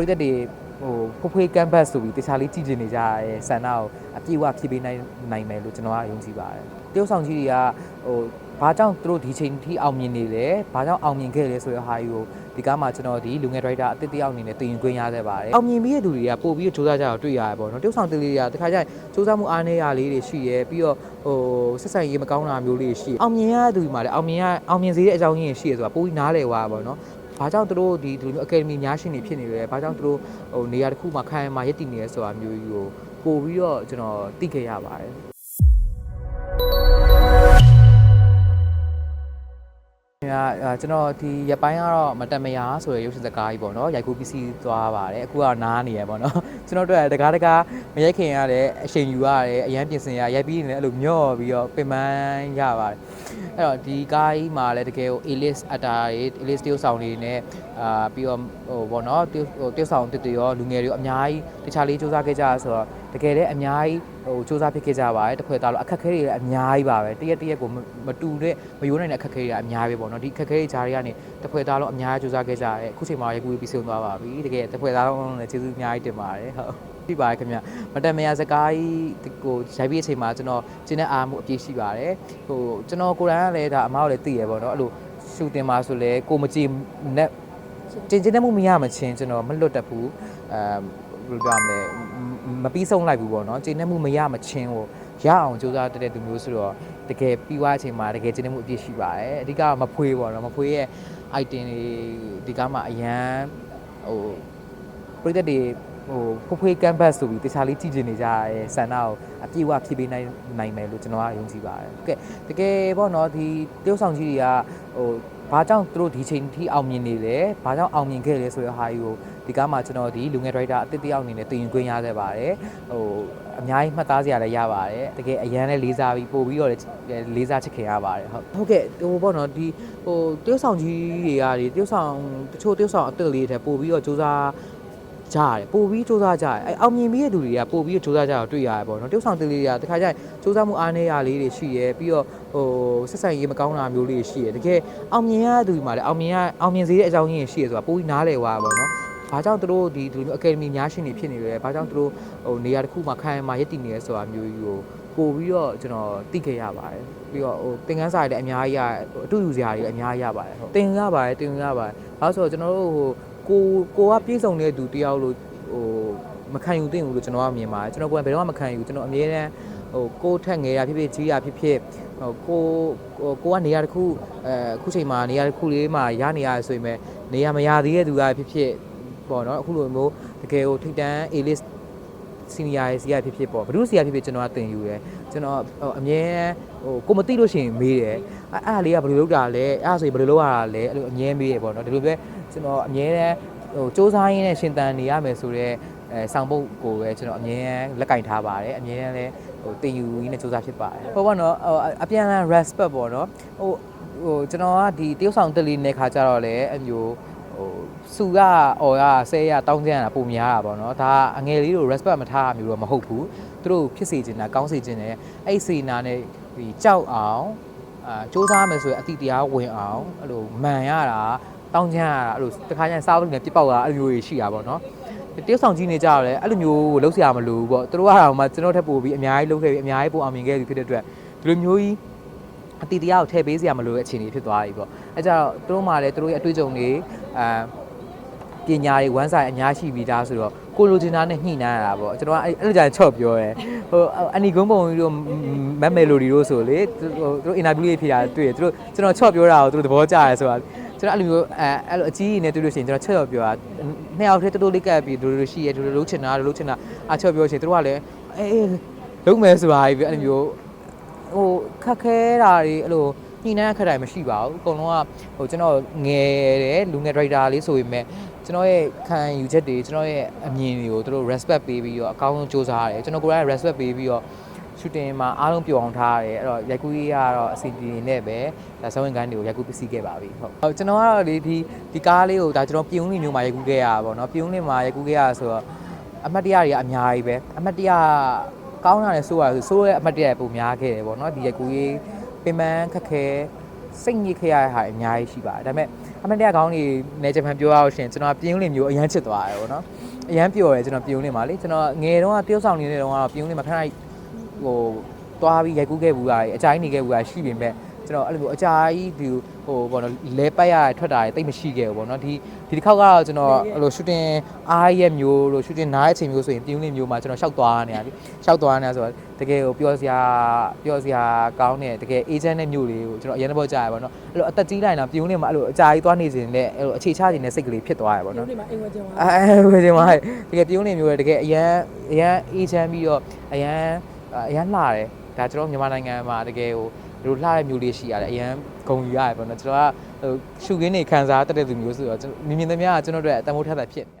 ပြည်သက်တွေဟိုဖွေးဖွေးကမ်ဘတ်ဆိုပြီးတခြားလေးကြည့်ကျင်နေကြရဲဆန္ဒကိုအပြည့်အဝဖြည့်ပေးနိုင်နိုင်မယ်လို့ကျွန်တော်ကယုံကြည်ပါတယ်တရုတ်ဆောင်ကြီးတွေကဟိုဘာကြောင့်သူတို့ဒီချိန်ထိအောင်မြင်နေလဲဘာကြောင့်အောင်မြင်ခဲ့လဲဆိုတဲ့ဟာကြီးကိုဒီကားမှာကျွန်တော်ဒီလူငယ်ဒရိုက်တာအသစ်တယောက်အနေနဲ့တင်ယူခွင့်ရခဲ့ပါတယ်အောင်မြင်ပြီးတဲ့သူတွေကပို့ပြီးတော့စူးစမ်းကြတော့တွေ့ရတယ်ပေါ့နော်တရုတ်ဆောင်တလေးတွေကတခါကျရင်စူးစမ်းမှုအားနည်းရလေးတွေရှိရဲပြီးတော့ဟိုဆက်ဆံရေးမကောင်းတာမျိုးလေးရှိအောင်မြင်ရတဲ့သူတွေမှာလည်းအောင်မြင်ရအောင်မြင်စေတဲ့အကြောင်းရင်းရှိရဲဆိုတာပိုပြီးနားလည်သွားပါပေါ့နော် ဘာကြောင့်သူတို့ဒီဒီလိုမျိုးအကယ်ဒမီညာရှင်တွေဖြစ်နေလဲဘာကြောင့်သူတို့ဟိုနေရာတစ်ခုမှာခိုင်မှာရည်တည်နေလဲဆိုတာမျိုးကြီးကိုပို့ပြီးတော့ကျွန်တော်သိခဲ့ရပါတယ် ညာအာကျွန်တော်ဒီရပိုင်းကတော့မတန်မယာဆိုရယ်ရုပ်ရှင်စကားကြီးပေါ့နော်ရိုက်ကူးပစ္စည်းသွားပါတယ်အခုကနားနေရပေါ့နော်ကျွန်တော်တို့ကတကားတကားမရိုက်ခင်ရတဲ့အချိန်ယူရတယ်အရန်ပြင်ဆင်ရရိုက်ပြီးနေတယ်အဲ့လိုမျော့ပြီးတော့ပင်ပန်းရပါတယ်အဲ့တော့ဒီကားကြီးမှာလည်းတကယ်ကို A-list actor တွေ A-list တယောက်ဆောင်တွေနဲ့ အာပြီးတော့ဟိုပေါ့နော်တယောက်ဟိုတယောက်ဆောင်တစ်တွေရောလူငယ်တွေရောအများကြီးတခြားလေးစူးစမ်းခဲ့ကြရဆိုတော့တကယ်လည်းအများကြီးဟိုစူးစမ်းဖြစ်ခဲ့ကြပါတယ်တစ်ခွဲသားလို့အခက်အခဲတွေလည်းအများကြီးပါပဲတရက်တရက်ကိုမတူတဲ့မယိုးနိုင်တဲ့အခက်အခဲတွေကအများကြီးပဲပေါ့နော်ဒီအခက်အခဲတွေဂျားတွေကနေတစ်ခွဲသားလုံးအများကြီးစူးစမ်းခဲ့ကြရတယ်အခုချိန်မှာရေကူပြီးဆုံးသွားပါပြီတကယ်တစ်ခွဲသားလုံးလည်းကျေးဇူးအများကြီးတင်ပါတယ်ဟုတ်ပြပါတယ်ခင်ဗျမတန်မရစကားကြီးကိုရိုက်ပြီးအချိန်မှာကျွန်တော်ကျင်းတဲ့အားမှုအပြည့်ရှိပါတယ်ဟိုကျွန်တော်ကိုယ်တိုင်ကလည်းဒါအမားကိုလည်းသိရပေါ့နော်အဲ့လိုရှူတင်မှာဆိုလဲကိုမကြည့်နဲ့ ကျင်းကျင်းတဲ့မှုမရမချင်းကျွန်တော်မလွတ်တတ်ဘူးအဲဘယ်လိုပြောမလဲမပြီးဆုံးလိုက်ဘူးပေါ့နော်ကျင်းတဲ့မှုမရမချင်းကိုရအောင်စူးစမ်းတဲ့သူမျိုးဆိုတော့တကယ်ပြီးွားအချိန်မှာတကယ်ကျင်းတဲ့မှုအပြည့်ရှိပါတယ်အဓိကမဖွေးပေါ့နော်မဖွေးရဲ့ item တွေဒီကားမှာအရန်ဟိုပရိသတ်တွေဟိုဖွေးဖွေးကမ်ဘတ်ဆိုပြီးတခြားလေးကြည့်ကျင်နေကြရဲဆန္ဒကိုအပြည့်အဝဖြည့်ပေးနိုင်နိုင်မယ်လို့ကျွန်တော်ကယုံကြည်ပါတယ်။ကဲတကယ်ပေါ့နော်ဒီတရုတ်ဆောင်ကြီးတွေကဟို ဘာကြောင့်သူတို့ဒီချိန်ထိအောင်မြင်နေလဲဘာကြောင့်အောင်မြင်ခဲ့လဲဆိုတဲ့ဟာကြီးကိုဒီကားမှာကျွန်တော်ဒီလူငယ်ဒရိုက်တာအသစ်တယောက်အနေနဲ့တင်ယူခွင့်ရခဲ့ပါတယ်။ဟိုအများကြီးမှတ်သားစရာလည်းရပါတယ်။တကယ်အရန်လည်းလေးစားပြီးပို့ပြီးတော့လည်းလေးစားချစ်ခင်ရပါတယ်ဟုတ်။ဟုတ်ကဲ့ဟိုပေါ့နော်ဒီဟိုတရုတ်ဆောင်ကြီးတွေကဒီတရုတ်ဆောင်တချို့တရုတ်ဆောင်အသစ်လေးတွေပို့ပြီးတော့စူးစမ်း ကြရတယ်ပို့ပြီးစူးစမ်းကြရတယ်အဲအောင်မြင်ပြီးတဲ့သူတွေကပို့ပြီးစူးစမ်းကြတော့တွေ့ရတယ်ပေါ့နော်တရုတ်ဆောင်တလေးတွေကတခါကျရင်စူးစမ်းမှုအားနည်းရလေးတွေရှိရဲပြီးတော့ဟိုဆက်ဆံရေးမကောင်းတာမျိုးလေးရှိရဲတကယ်အောင်မြင်ရတဲ့သူတွေမှာလည်းအောင်မြင်ရအောင်မြင်စေတဲ့အကြောင်းရင်းရှိရဲဆိုတာပို့ပြီးနားလည်သွားပါပေါ့နော်ဘာကြောင့်သူတို့ဒီဒီလိုမျိုးအကယ်ဒမီညာရှင်တွေဖြစ်နေလဲဘာကြောင့်သူတို့ဟိုနေရာတစ်ခုမှာခိုင်မှာရည်တည်နေလဲဆိုတာမျိုးကြီးကိုပို့ပြီးတော့ကျွန်တော်သိခဲ့ရပါတယ်ပြီးတော့ဟိုသင်ခန်းစာတွေလည်းအများကြီးရအတူယူစရာတွေလည်းအများကြီးရပါတယ်ဟုတ်သင်ရပါတယ်သင်ရပါတယ်ဘာလို့ဆိုတော့ကျွန်တော်တို့ဟို ကိုကိုကပြေဆုံးတဲ့သူတယောက်လို့ဟိုမခံယူသင့်ဘူးလို့ကျွန်တော်ကမြင်ပါတယ်ကျွန်တော်ကဘယ်တော့မှမခံယူကျွန်တော်အမြဲတမ်းဟိုကိုထက်ငယ်တာဖြစ်ဖြစ်ကြီးတာဖြစ်ဖြစ်ဟိုကိုဟိုကိုကနေရာတစ်ခုအဲအခုချိန်မှာနေရာတစ်ခုလေးမှာရနေရတယ်ဆိုရင်ပဲနေရာမရသေးတဲ့သူကဖြစ်ဖြစ်ပေါ့နော်အခုလိုမျိုးတကယ်ကိုထိတ်တန်း A list စီနီယာရဲ့စီရဖြစ်ဖြစ်ပေါ့ဘ누구စီရဖြစ်ဖြစ်ကျွန်တော်ကတင်ယူတယ်ကျွန်တော်ဟိုအမြဲဟိုကိုမသိလို့ရှိရင်မေးတယ်အဲ့အဲ့ဒါလေးကဘယ်လိုလုပ်တာလဲအဲ့ဒါဆိုရင်ဘယ်လိုလုပ်ရတာလဲအဲ့လိုအမြဲမေးတယ်ပေါ့နော်ဒီလိုပဲကျွန်တော်အမြဲတမ်းဟိုစူးစမ်းရင်းနဲ့ရှင်သန်နေရမယ်ဆိုတော့အဲဆောင်ပုတ်ကိုပဲကျွန်တော်အမြဲတမ်းလက်ကင်ထားပါတယ်အမြဲတမ်းလည်းဟိုတင်ယူရင်းနဲ့စူးစမ်းဖြစ်ပါတယ်ဟိုပေါ့နော်ဟိုအပြန်အလှန် respect ပေါ့နော်ဟိုဟိုကျွန်တော်ကဒီတရုတ်ဆောင်တက်လေးနဲ့ခါကြတော့လေအမျိုး ဟိုစုကအော်ကဆဲရတောင်းကျန်တာပုံများတာပေါ့နော်ဒါအငယ်လေးတို့ respect မထားတာမျိုးတော့မဟုတ်ဘူးသူတို့ဖြစ်စေချင်တာကောင်းစေချင်တယ်အဲ့စေနာနဲ့ဒီကြောက်အောင်အာစူးစမ်းမယ်ဆိုရင်အတိတရားဝင်အောင်အဲ့လိုမှန်ရတာတောင်းကျန်ရတာအဲ့လိုတခါကျရင်စားဖို့လည်းပြစ်ပေါက်တာအဲ့လိုမျိုးရှိတာပေါ့နော်တိရစ္ဆာန်ကြီးနေကြရတယ်အဲ့လိုမျိုးလှုပ်ဆရာမလို့ပေါ့သူတို့ကတော့မှကျွန်တော်ထက်ပိုပြီးအများကြီးလှုပ်ခဲ့ပြီးအများကြီးပိုအောင်မြင်ခဲ့ပြီဖြစ်တဲ့အတွက်ဒီလိုမျိုးကြီး အတီတရားကိုထည့်ပေးစရာမလိုတဲ့အခြေအနေဖြစ်သွားပြီပေါ့အဲကြတော့သူတို့မှလည်းသူတို့ရဲ့အတွေ့အကြုံတွေအာပညာတွေဝမ်းစာအများရှိပြီးသားဆိုတော့ကိုလိုချင်တာနဲ့ညှိနှိုင်းရတာပေါ့ကျွန်တော်ကအဲ့အဲ့လိုကြာချော့ပြောရဲဟိုအနီကုန်းပုံကြီးတို့မက်မယ်လိုဒီတို့ဆိုလေသူတို့အင်တာဗျူးလေးဖြေတာတွေ့တယ်သူတို့ကျွန်တော်ချော့ပြောတာကိုသူတို့သဘောကျရဲဆိုတာကျွန်တော်အဲ့လိုမျိုးအဲအဲ့လိုအကြီးကြီးနဲ့တွေ့လို့ရှိရင်ကျွန်တော်ချော့ချော့ပြောတာနှစ်ယောက်တည်းတိုးတိုးလေးကပ်ပြီးတို့တို့ရှိရဲတို့တို့လုံးချင်တာတို့လုံးချင်တာအချော့ပြောချင်သူတို့ကလည်းအေးလုံးမယ်ဆိုတာကြီးပဲအဲ့လိုမျိုး ဟိုခက်ခဲတာတွေအဲ့လိုညှိနှိုင်းခက်တာမရှိပါဘူးအကုန်လုံးကဟိုကျွန်တော်ငယ်တယ်လူငယ်ဒရိုက်တာလေးဆိုပေမဲ့ကျွန်တော်ရဲ့ခံယူချက်တွေကျွန်တော်ရဲ့အမြင်တွေကိုသူတို့ respect ပေးပြီးတော့အကောင်းဆုံးစူးစမ်းရတယ်ကျွန်တော်ကိုယ်တိုင် respect ပေးပြီးတော့ shooting မှာအားလုံးပျော်အောင်ထားရတယ်အဲ့တော့ရိုက်ကူးရေးကတော့အစီအပြေနဲ့ပဲဒါဆောင်းဝင်ကန်းတွေကိုရိုက်ကူးပစ္စည်းခဲ့ပါပြီဟုတ်ဟုတ်ကျွန်တော်ကတော့လေဒီဒီကားလေးကိုဒါကျွန်တော်ပြုံးလေးမျိုးမှာရိုက်ကူးခဲ့ရတာပေါ့နော်ပြုံးလေးမှာရိုက်ကူးခဲ့ရဆိုတော့အမှတ်တရတွေကအများကြီးပဲအမှတ်တရ ကောင်းတာလည်းဆိုးရတယ်ဆိုးရဲ့အမှတ်တရပုံများခဲ့တယ်ပေါ့နော်ဒီရိုက်ကူးရေးပင်ပန်းခက်ခဲစိတ်ညစ်ခဲ့ရတဲ့ဟာအများကြီးရှိပါတယ်ဒါပေမဲ့အမတရားကောင်းနေနေဂျပန်ပြောရလို့ရှိရင်ကျွန်တော်ပြင်းဦးလင်မျိုးအရန်ချစ်သွားတယ်ပေါ့နော်အရန်ပျော်တယ်ကျွန်တော်ပြင်းဦးလင်ပါလေကျွန်တော်ငယ်တုန်းကတယောက်ဆောင်နေတဲ့တုန်းကတော့ပြင်းဦးလင်မှာခဏဟိုသွားပြီးရိုက်ကူးခဲ့ဘူးတာအကြိုင်းနေခဲ့ဘူးတာရှိပေမဲ့ ကျွန်တော်အဲ့လိုမျိုးအကြာကြီးဒီဟိုဘောနော်လဲပတ်ရထွက်တာတိတ်မရှိခဲ့ဘူးပေါ့နော်ဒီဒီတစ်ခေါက်ကတော့ကျွန်တော်အဲ့လို shooting အားရက်မျိုးလို့ shooting နားရဲ့အချိန်မျိုးဆိုရင်ပြင်းဦးလင်မျိုးမှာကျွန်တော်ရှောက်သွားနေရပြီရှောက်သွားနေရဆိုတော့တကယ်ကိုပျော်စရာပျော်စရာကောင်းတဲ့တကယ် agent တဲ့မျိုးလေးကိုကျွန်တော်အရင်တော့ကြားရပါတော့အဲ့လိုအသက်ကြီးလိုက်တာပြင်းဦးလင်မှာအဲ့လိုအကြာကြီးသွားနေစဉ်နဲ့အဲ့လိုအခြေချခြင်းနဲ့စိတ်ကလေးဖြစ်သွားရပါတော့ဒီမှာအိမ်ဝဲကျင်းသွားအဲဝေဒီမှာတကယ်ပြုံးနေမျိုးတကယ်အရန်အရန်အေးချမ်းပြီးတော့အရန်အရန်လှတယ်ဒါကျွန်တော်မြန်မာနိုင်ငံမှာတကယ်ဟို ဒီလိုလှတဲ့မျိုးလေးရှိရတယ်အရန်ဂုံယူရတယ်ပေါ့နော်ကျွန်တော်ကဟိုရှုခင်းနေခံစားတတ်တဲ့သူမျိုးဆိုတော့ကျွန်တော်မြင်မြင်သမျှကျွန်တော်တို့အတမိုးထက်တာဖြစ်နေ